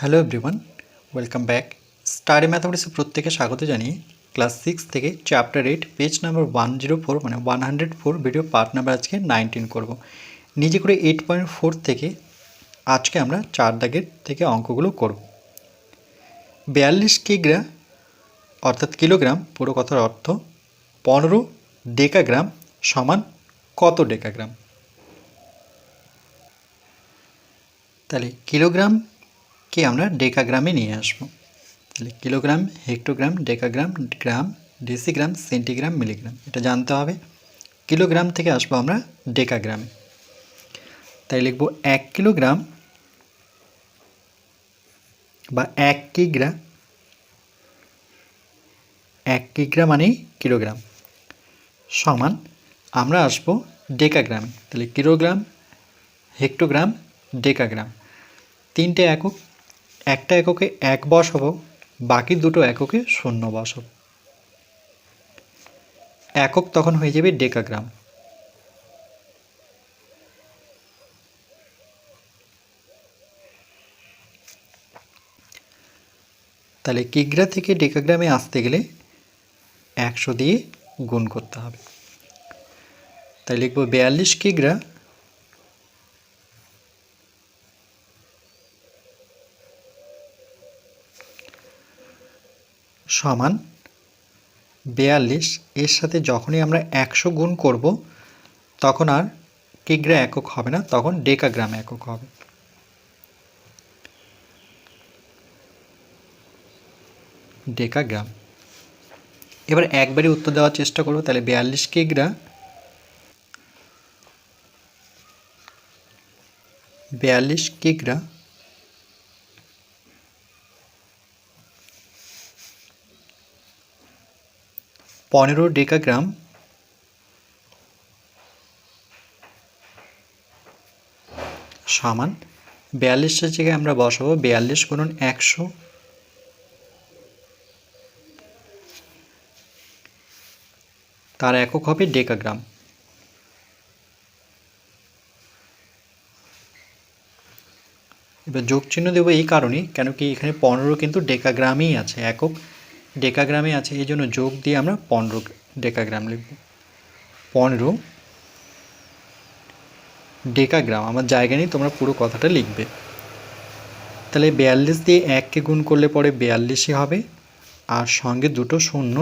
Hello everyone welcome back study ম্যাথামেটিক্সে প্রত্যেকে স্বাগত জানিয়ে ক্লাস সিক্স থেকে chapter eight page number one zero four মানে one hundred four video part number আজকে nineteen করব। নিজে করে এইট পয়েন্ট ফোর থেকে আজকে আমরা চার দাগের থেকে অঙ্কগুলো করব। বিয়াল্লিশ কিগ্রা, অর্থাৎ কিলোগ্রাম, পুরো কথার অর্থ পনেরো ডেকাগ্রাম সমান কত ডেকাগ্রাম? তাহলে কিলোগ্রামকে আমরা ডেকাগ্রামে নিয়ে আসব। তাহলে kilogram, hectogram, decagram, gram, decigram, centigram, milligram, এটা জানতে হবে। কিলোগ্রাম থেকে আসব আমরা ডেকাগ্রামে। তাই লিখব এক কিলোগ্রাম বা এক কিগ্রা এক কিগ্রা মানেই কিলোগ্রাম। সমান আমরা আসব ডেকাগ্রামে। তাহলে কিলোগ্রাম, হেক্টোগ্রাম, ডেকাগ্রাম। তিনটে একক একটা এককে এক বসাবো, বাকি দুটো এককে শূন্য বসাবো। একক তখন হয়ে যাবে ডেকাগ্রাম। তাহলে কিগ্রা থেকে ডেকাগ্রামে আসতে গেলে একশো দিয়ে গুণ করতে হবে। তাই লিখব বিয়াল্লিশ কিগ্রা সমান বিয়াল্লিশ, এর সাথে যখনই আমরা একশো গুণ করব, তখন আর কিগ্রা একক হবে না, তখন ডেকাগ্রাম একক হবে। ডেকাগ্রাম। এবার একবারই উত্তর দেওয়ার চেষ্টা করব, তাহলে বিয়াল্লিশ কিগ্রা বিয়াল্লিশ কিগ্রা পনেরো ডেকাগ্রাম। সমান বিয়াল্লিশের জায়গায় আমরা বসাবো, বিয়াল্লিশ গুণন একশো। তার একক হবে ডেকাগ্রাম। এবার যোগ চিহ্ন দেবো এই কারণেই, কেন কি এখানে পনেরো কিন্তু ডেকাগ্রামেই আছে, একক। ডেকাগ্রামে আছে, এই জন্য যোগ দিয়ে আমরা পনেরো ডেকাগ্রাম লিখব। পনেরো ডেকাগ্রাম, আমার জায়গা নেই, তোমরা পুরো কথাটা লিখবে। তাহলে বিয়াল্লিশ দিয়ে এককে গুণ করলে পরে বিয়াল্লিশই হবে, আর সঙ্গে দুটো শূন্য।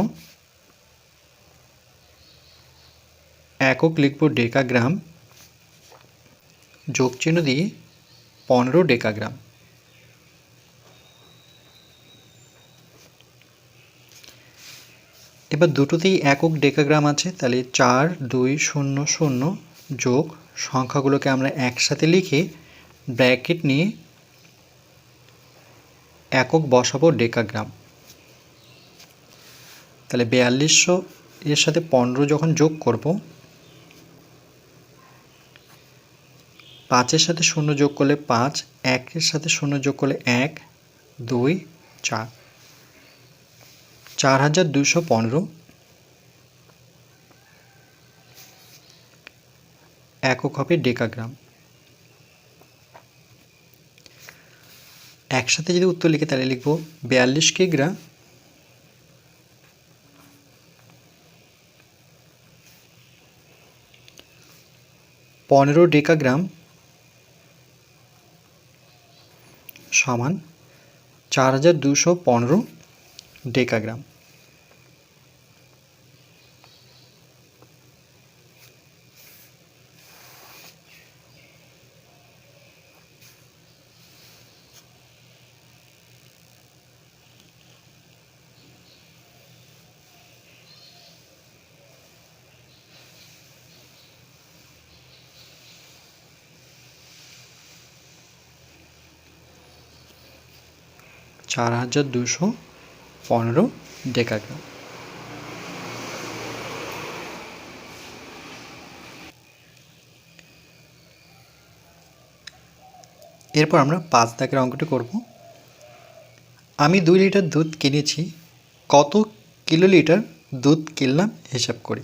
একক লিখব ডেকাগ্রাম যোগ চিহ্ন দিয়ে পনেরো ডেকাগ্রাম। এবার দুটোতেই একক ডেকাগ্রাম আছে, তাহলে চার, দুই, শূন্য শূন্য যোগ সংখ্যাগুলোকে আমরা একসাথে লিখে ব্র্যাকেট নিয়ে একক বসাবো ডেকাগ্রাম। তাহলে বিয়াল্লিশশো এর সাথে পনেরো যখন যোগ করব, পাঁচের সাথে শূন্য যোগ করলে পাঁচ, একের সাথে শূন্য যোগ করলে এক, দুই, চার। চার হাজার দুশো পনেরো। একক হবে ডেকাগ্রাম একসাথে যদি উত্তর লিখে তাহলে লিখব বিয়াল্লিশ কিগ্রা। পনেরো ডেকাগ্রাম সমান চার হাজার দুশো পনেরো। ডেকাগ্রাম। চার হাজার দুশো পনেরো ডেকাগ্রাম। এরপর আমরা পাঁচ দাগের অঙ্কটি করব। আমি দুই লিটার দুধ কিনেছি, কত কিলোলিটার দুধ কিনলাম হিসাব করি।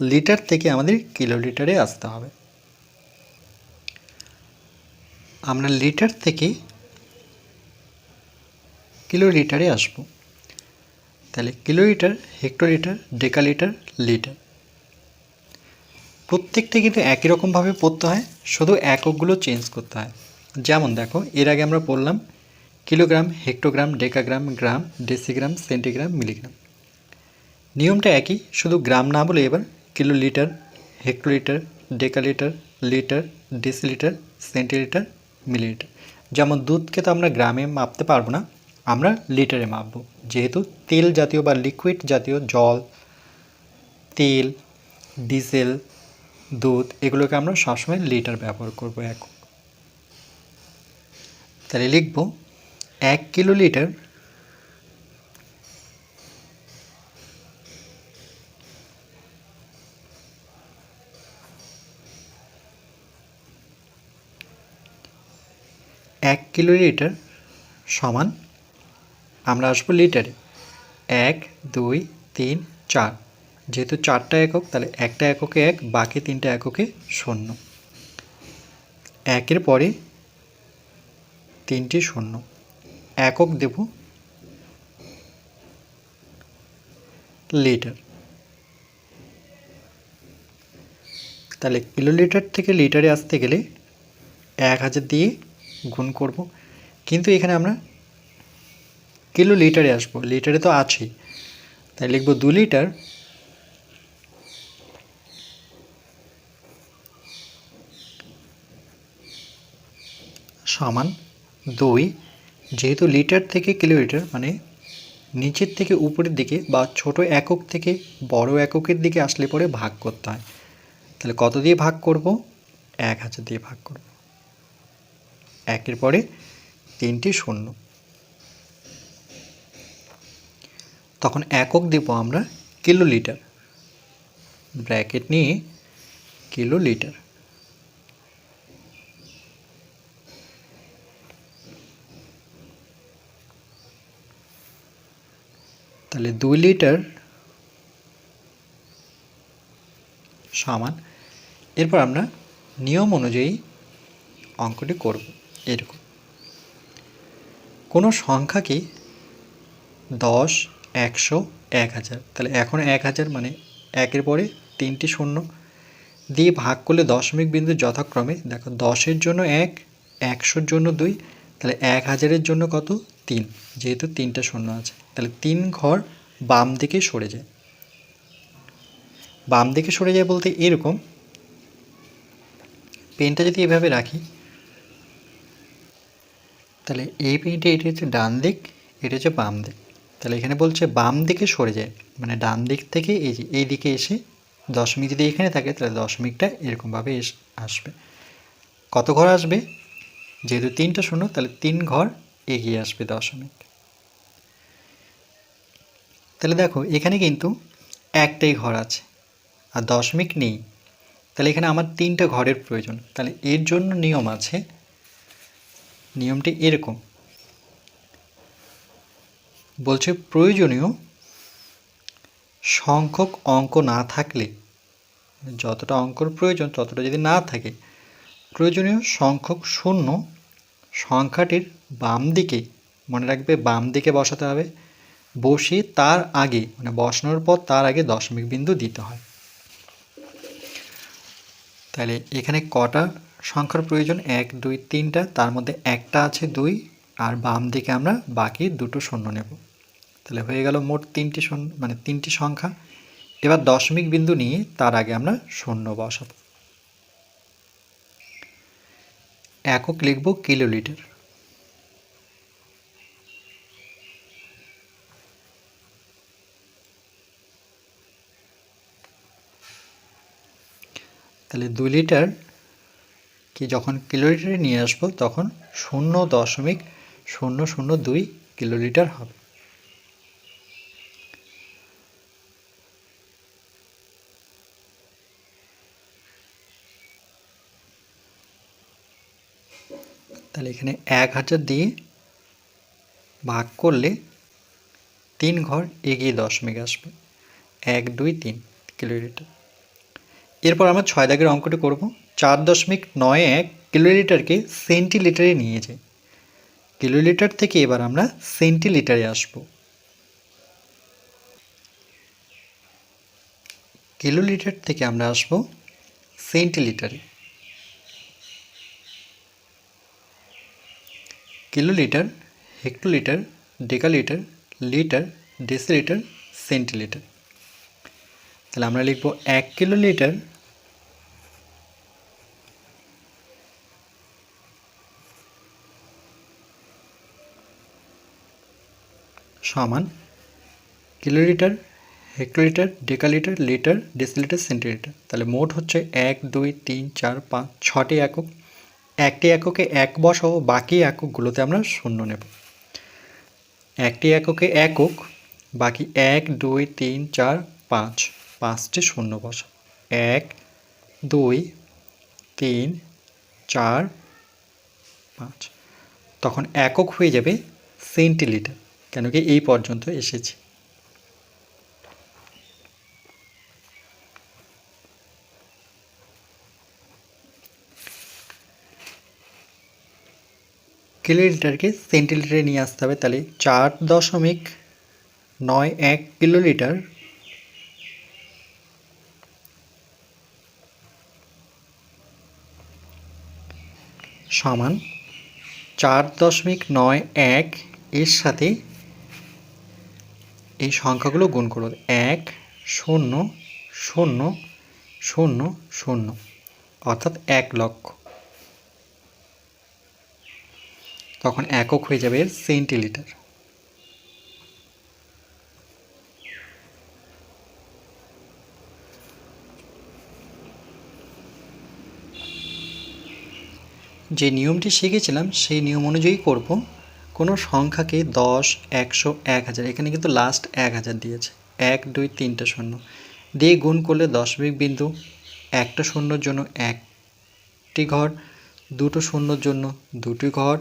লিটার থেকে আমাদের কিলোলিটারে আসতে হবে। আমরা লিটার থেকে কিলো লিটারে আসব। তাহলে কিলোলিটার, হেক্টোলিটার, ডেকালিটার, লিটার। প্রত্যেকটা কিন্তু একই রকমভাবে পড়তে হয়, শুধু এককগুলো চেঞ্জ করতে হয়। যেমন দেখো, এর আগে আমরা পড়লাম kilogram, hectogram, decagram, gram, decigram, centigram, milligram. নিয়মটা একই, শুধু গ্রাম না বলে এবার kilolitre, hectolitre, decalitre, litre, decilitre, centilitre, millilitre. যেমন দুধকে তো আমরা গ্রামে মাপতে পারব না আমরা লিটারে মাপবো। যেহেতু তেল জাতীয় বা লিকুইড জাতীয় জল, তেল ডিজেল দুধ, এগুলোকে আমরা সবসময় লিটার ব্যবহার করব এক। তাহলে লিখব এক কিলো লিটার এক কিলো লিটার সমান আমরা আসব লিটারে এক, দুই, তিন, চার। যেহেতু চারটা একক, তাহলে একটা এককে এক, বাকি তিনটা এককে শূন্য। একের পরে তিনটি শূন্য। একক দেব লিটার তাহলে কিলোলিটার থেকে লিটারে আসতে গেলে এক হাজার দিয়ে গুণ করব। কিন্তু এখানে আমরা কিলো লিটারে আসব, লিটারে তো আছেই। তাই লিখব দু লিটার। সমান দুই, যেহেতু লিটার থেকে কিলোমিটার মানে নিচের থেকে উপরের দিকে বা ছোট একক থেকে বড় এককের দিকে আসলে পরে ভাগ করতে হয়। তাহলে কত দিয়ে ভাগ করব? এক হাজার দিয়ে ভাগ করব। একের পরে তিনটি শূন্য। তখন একক দেব আমরা কিলো লিটার ব্র্যাকেট নিয়ে কিলো লিটার তাহলে দুই লিটার সমান। এরপর আমরা নিয়ম অনুযায়ী অঙ্কটি করব। এরকম। কোনো সংখ্যাকে দশ একশো এক হাজার। তাহলে এখন এক হাজার মানে একের পরে তিনটি শূন্য। দিয়ে ভাগ করলে দশমিক বিন্দু যথাক্রমে, দেখো দশের জন্য এক, একশোর জন্য দুই, তাহলে এক হাজারের জন্য কত? তিন। যেহেতু তিনটা শূন্য আছে, তাহলে তিন ঘর বাম দিকে সরে যায়। বাম দিকে সরে যায় বলতে এরকম। পেনটা যদি এভাবে রাখি, তাহলে এই পেনটা এটা হচ্ছে ডান দিক, এটা হচ্ছে বাম দিক। তাহলে এখানে বলছে বাম দিকে সরে যায়। মানে ডান দিক থেকে এই যে এই দিকে এসে দশমিক যদি এখানে থাকে, তাহলে দশমিকটা এরকমভাবে এস, আসবে। কত ঘর আসবে? যেহেতু তিনটা শূন্য, তাহলে তিন ঘর এগিয়ে আসবে দশমিক। তাহলে দেখো, এখানে কিন্তু একটাই ঘর আছে, আর দশমিক নেই। তাহলে এখানে আমার তিনটা ঘরের প্রয়োজন। তাহলে এর জন্য নিয়ম আছে, নিয়মটি এরকম। বলছে, প্রয়োজনীয় সংখ্যক অঙ্ক না থাকলে, যতটা অঙ্কর প্রয়োজন ততটা যদি না থাকে, প্রয়োজনীয় সংখ্যক শূন্য সংখ্যাটির বাম দিকে, মনে রাখবে বাম দিকে বসাতে হবে, বসিয়ে তার আগে মানে বসানোর পর তার আগে দশমিক বিন্দু দিতে হয়। তাহলে এখানে কটা সংখ্যার প্রয়োজন? এক, দুই, তিনটা, তার মধ্যে একটা আছে দুই, আর বাম দিকে আমরা বাকি দুটো শূন্য নেব। তাহলে হয়ে গেল মোট তিনটি মানে তিনটি সংখ্যা। এবার দশমিক বিন্দু নিয়ে তার আগে আমরা শূন্য বসাব। একক লিখব কিলোলিটার। তাহলে দুই লিটার কি যখন কিলোলিটারে নিয়ে আসব তখন শূন্য দশমিক শূন্য শূন্য দুই কিলোলিটার হবে। এখানে এক হাজার দিয়ে ভাগ করলে তিন ঘর এগিয়ে দশমিক আসবে। এক, দুই, তিন কিলোলিটার। এরপর আমরা ছয় দাগের অঙ্কটি করব। চার দশমিক নয় এক কিলোলিটারকে সেন্টিলিটারে নিয়ে যাই। কিলোলিটার থেকে এবার আমরা সেন্টিলিটারে আসব। কিলোলিটার থেকে আমরা আসব সেন্টিলিটারে। Kilolitre, hectolitre, decalitre, litre, decilitre, centilitre. তাহলে আমরা লিখব এক কিলোলিটার সমান kilolitre, hectolitre, decalitre, litre, decilitre, centilitre. তাহলে মোট হচ্ছে এক, দুই, তিন, চার, পাঁচ ছটি একক। একটি এককে এক বসাও, বাকি এককগুলোতে আমরা শূন্য নেব। একটি এককে একক, বাকি এক, দুই, তিন, চার, পাঁচ, পাঁচটি শূন্য বসাও। এক, দুই, তিন, চার, পাঁচ। তখন একক হয়ে যাবে সেন্টিলিটার, কেন কি এই পর্যন্ত এসেছি। কিলোলিটারকে সেন্টিলিটারে নিয়ে আসতে হবে, তাহলে চার দশমিক নয় এক কিলোলিটার সমান চার দশমিক নয় এক এর সাথে এই সংখ্যাগুলো গুণ করুন। এক, শূন্য শূন্য শূন্য শূন্য, অর্থাৎ এক লক্ষ। তখন একক হয়ে যাবে এর সেন্টিলিটার। যে নিয়মটি শিখেছিলাম, সেই নিয়ম অনুযায়ী করব। কোনো সংখ্যাকে দশ, একশো, এক হাজার, এখানে কিন্তু লাস্ট এক হাজার দিয়েছে। এক, দুই, তিনটা শূন্য। দিয়ে গুণ করলে দশমিক বিন্দু, একটা শূন্যর জন্য একটি ঘর, দুটো শূন্যর জন্য দুটি ঘর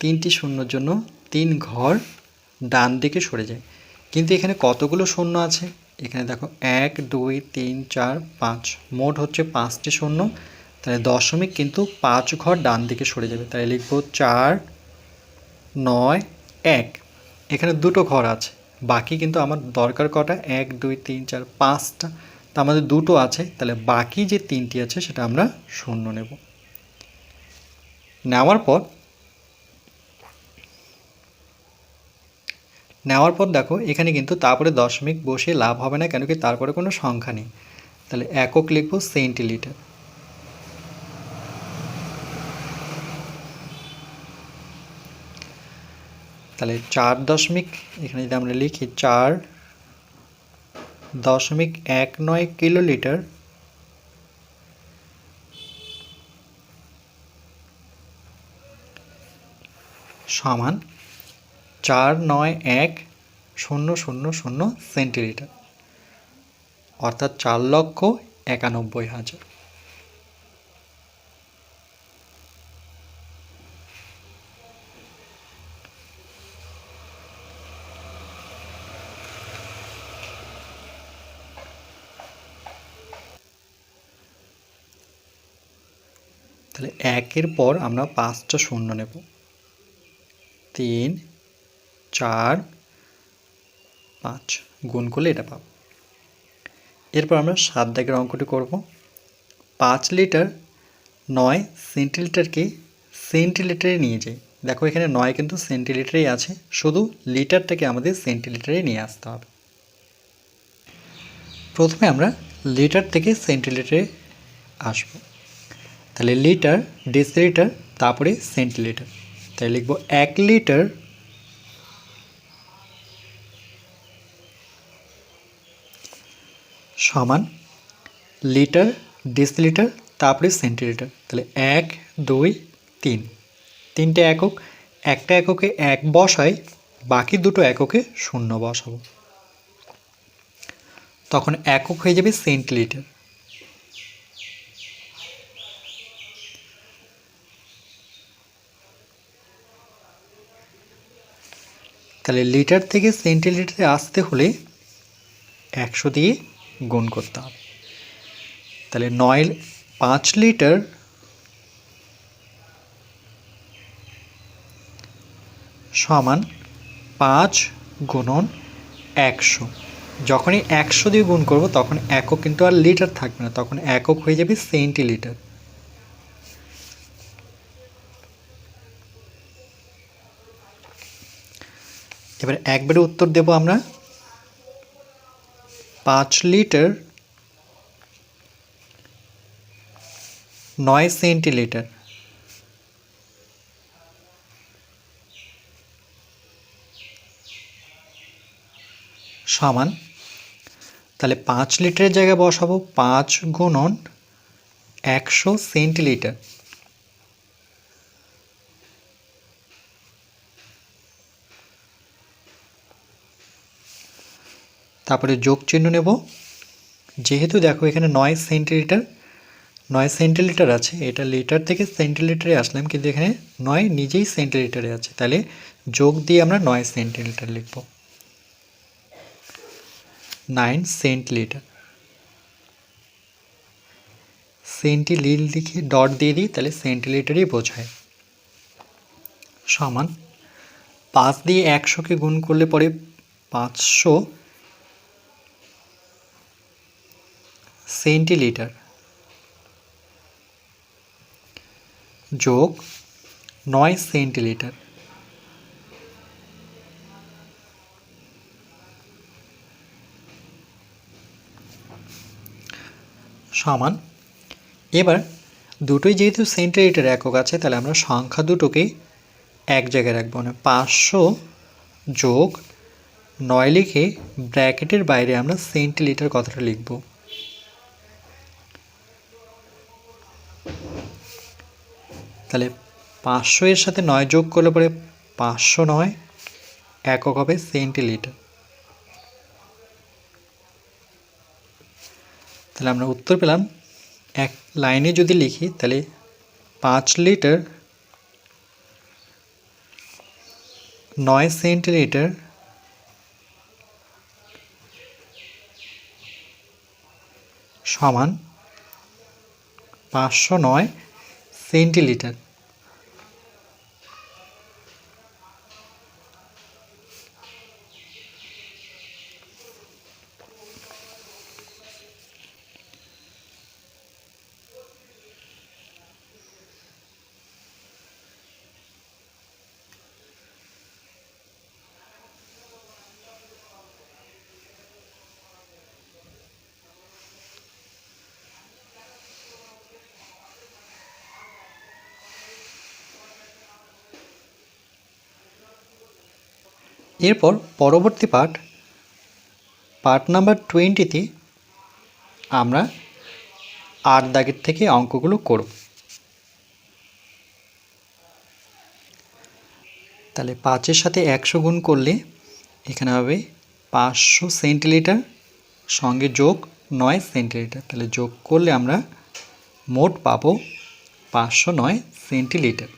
তিনটি শূন্যর জন্য তিন ঘর ডান দিকে সরে যায়। কিন্তু এখানে কতগুলো শূন্য আছে? এখানে দেখো, এক, দুই, তিন, চার, পাঁচ। মোট হচ্ছে পাঁচটি শূন্য। তাহলে দশমিক কিন্তু পাঁচ ঘর ডান দিকে সরে যাবে। তাহলে লিখব চার, নয়, এক। এখানে দুটো ঘর আছে। বাকি কিন্তু আমার দরকার কটা? এক, দুই, তিন, চার, পাঁচটা। তা আমাদের দুটো আছে। তাহলে বাকি যে তিনটি আছে, সেটা আমরা শূন্য নেব। নেওয়ার পর নেওয়ার পর দেখো, এখানে কিন্তু তারপরে দশমিক বসে লাভ হবে না কেন কি তারপরে কোনো সংখ্যা নেই। তাহলে একক লিখব সেন্টিলিটার। তাহলে চার দশমিক, এখানে যদি আমরা লিখি চার দশমিক এক নয় কিলোলিটার, সমান চার নয় এক শূন্য শূন্য শূন্য সেন্টিলিটার অর্থাৎ চার লক্ষ একানব্বই হাজার। তাহলে একের পর আমরা পাঁচটা শূন্য নেব। তিন চার, পাঁচ গুণ করলে এটা পাবো। এরপর আমরা সাত দাগের অঙ্কটি করব। পাঁচ লিটার নয় সেন্টিলিটারকে সেন্টিলিটারে নিয়ে যাই। দেখো এখানে নয় কিন্তু সেন্টিলিটারেই আছে, শুধু লিটারটাকে আমাদের সেন্টিলিটারে নিয়ে আসতে হবে। প্রথমে আমরা লিটার থেকে সেন্টিলিটারে আসব। তাহলে লিটার, ডেসিলিটার, তারপরে সেন্টিলিটার। তাই লিখব এক লিটার সমান লিটার ডেসিলিটার তারপরে সেন্টিলিটার তাহলে এক, দুই, তিন। তিনটে একক, একটা এককে এক বসাই, বাকি দুটো এককে শূন্য বসাবো। তখন একক হয়ে যাবে সেন্টিলিটার তাহলে লিটার থেকে সেন্টিলিটারে আসতে হলে একশো দিয়ে গুণ করতে হবে তাহলে নয়, পাঁচ লিটার সমান পাঁচ গুণন একশো। যখনই একশো দিয়ে গুণ করব, তখন একক কিন্তু আর লিটার থাকবে না, তখন একক হয়ে যাবে সেন্টিলিটার। এবার একবারে উত্তর দেব আমরা। পাঁচ লিটার নয় সেন্টিলিটার। সমান। তাহলে পাঁচ লিটারের জায়গায় বসাবো পাঁচ গুণন একশো সেন্টিলিটার। তারপরে যোগ চিহ্ন নেব। যেহেতু দেখো এখানে নয় সেন্টিলিটার নয় সেন্টিলিটার আছে, এটা লিটার থেকে সেন্টিলিটারে আসলাম, কিন্তু এখানে নয় নিজেই সেন্টিলিটারে আছে। তাহলে যোগ দিয়ে আমরা নয় সেন্টিলিটার লিখব। নাইন সেন্টিলিটার সেন্টিলিল লিখে ডট দিয়ে দিই, তাহলে সেন্টিলিটারই বোঝায়। সমান। পাঁচ দিয়ে একশোকে গুণ করলে পরে পাঁচশো সেন্টিলিটার। যোগ নয় সেন্টিলিটার। সমান, এবার দুটোই যেহেতু সেন্টিলিটার একক আছে, তাহলে আমরা সংখ্যা দুটোকেই এক জায়গায় রাখব। মানে পাঁচশো যোগ নয় লিখে ব্র্যাকেটের বাইরে আমরা সেন্টিলিটার কথাটা লিখব। তাহলে পাঁচশো এর সাথে নয় যোগ করলে পরে পাঁচশো নয় একক হবে সেন্টিলিটার। তাহলে আমরা উত্তর পেলাম, এক লাইনে যদি লিখি তাহলে পাঁচ লিটার নয় সেন্টিলিটার সমান পাঁচশো নয় সেন্টিলিটার। এরপর পরবর্তী পার্ট পার্ট নাম্বার টোয়েন্টিতে আমরা আট দাগের থেকে অঙ্কগুলো করব। তাহলে পাঁচের সাথে একশো গুণ করলে এখানে হবে পাঁচশো সেন্টিলিটার সঙ্গে যোগ নয় সেন্টিলিটার তাহলে যোগ করলে আমরা মোট পাবো পাঁচশো নয় সেন্টিলিটার